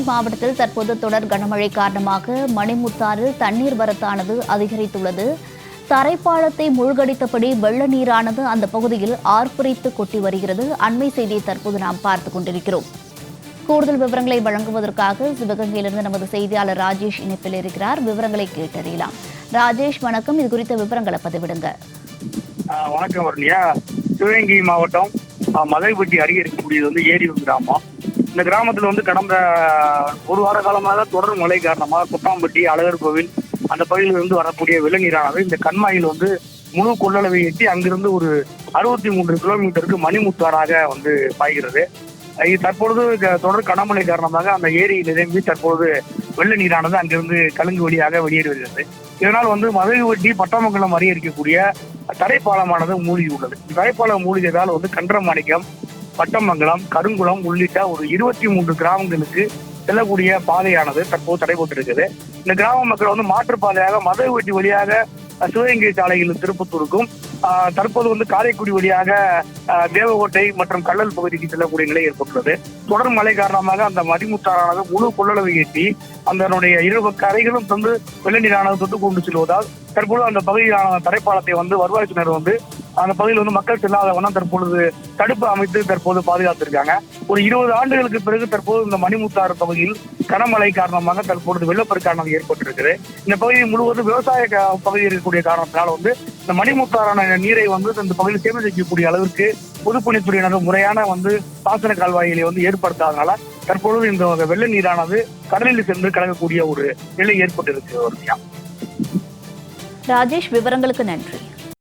மாவட்டத்தில் தற்போது தொடர் கனமழை காரணமாக மணிமுத்தாறில் தண்ணீர் வரத்தானது அதிகரித்துள்ளது. தரைப்பாலத்தை மூழ்கடித்தபடி வெள்ள நீரானது அந்த பகுதியில் ஆர்ப்பரித்து கொட்டி வருகிறது. அண்மை செய்தியை தற்போது நாம் பார்த்துக் கொண்டிருக்கிறோம். கூடுதல் விவரங்களை வழங்குவதற்காக சிவகங்கையிலிருந்து நமது செய்தியாளர் ராஜேஷ் இணைப்பில் இருக்கிறார். விவரங்களை கேட்டறியலாம். ராஜேஷ் வணக்கம். இது குறித்த விவரங்களை பதிவிடுங்க. வணக்கம் வரலையா சிவகங்கை மாவட்டம் மலைப்பட்டி அருகே இருக்கக்கூடியது வந்து ஏரியூர் கிராமம். இந்த கிராமத்துல வந்து கடந்த ஒரு வார காலமாக தொடர் மழை காரணமாக குட்டாம்பட்டி அழகர் கோவில் அந்த பகுதியிலிருந்து வரக்கூடிய வெள்ளநீரானது இந்த கண்மாயில் வந்து முழு கொள்ளளவை எட்டி அங்கிருந்து ஒரு அறுபத்தி மூன்று கிலோமீட்டருக்கு மணிமுத்தாராக வந்து பாய்கிறது. தற்பொழுது தொடர் கனமழை காரணமாக அந்த ஏரி நிரம்பி தற்பொழுது வெள்ள நீரானது அங்கிருந்து கலுங்கு வழியாக வெளியேறி வருகிறது. இதனால் வந்து மதுரைவட்டி பட்டாமங்கலம் அருகே இருக்கக்கூடிய தரைப்பாலமானது மூழ்கி உள்ளது தரைப்பாலம் மூழ்கியதால் வந்து கன்றமாணிக்கம் பட்டமங்கலம் கருங்குளம் உள்ளிட்ட ஒரு இருபத்தி மூன்று கிராமங்களுக்கு செல்லக்கூடிய பாதையானது தற்போது தடைபட்டிருக்குது இந்த கிராம மக்கள் வந்து மாற்றுப்பாதையாக மதுரைவட்டி வழியாக சிவகங்கை சாலையில் திருப்பத்தூருக்கும் தற்போது வந்து காரைக்குடி வழியாக தேவகோட்டை மற்றும் கள்ளல் பகுதிக்கு செல்லக்கூடிய நிலை ஏற்பட்டுள்ளது. தொடர் மழை காரணமாக அந்த மதிமுத்தாரானது முழு கொள்ளளவை ஏற்றி அதனுடைய இரு கரைகளும் வந்து வெள்ள நீரானது தொட்டு கொண்டு செல்வதால் தற்போது அந்த பகுதியிலான தரைப்பாலத்தை வந்து வருவாய்த்துறையினர் வந்து அந்த பகுதியில் வந்து மக்கள் செல்லாத வண்ணம் தற்பொழுது தடுப்பு அமைத்து தற்போது பாதுகாத்திருக்காங்க. ஒரு இருபது ஆண்டுகளுக்கு பிறகு தற்போது இந்த மணிமுத்தாறு பகுதியில் கனமழை காரணமாக தற்பொழுது வெள்ளப்பெருக்கானது ஏற்பட்டிருக்குது. இந்த பகுதி முழுவதும் விவசாய க- பகுதி இருக்கக்கூடிய காரணத்தினால வந்து இந்த மணிமுத்தாறான நீரை வந்து இந்த பகுதியில் சேமித்து வைக்கக்கூடிய அளவிற்கு பொதுப்பணித்துறையினர் முறையான வந்து பாசன கால்வாய்களை வந்து ஏற்படுத்தாதனால தற்பொழுது இந்த வெள்ள நீரானது கடலில் சென்று கலக்கக்கூடிய ஒரு நிலை ஏற்பட்டிருக்கு வருமையா ராஜேஷ் விவரங்களுக்கு நன்றி.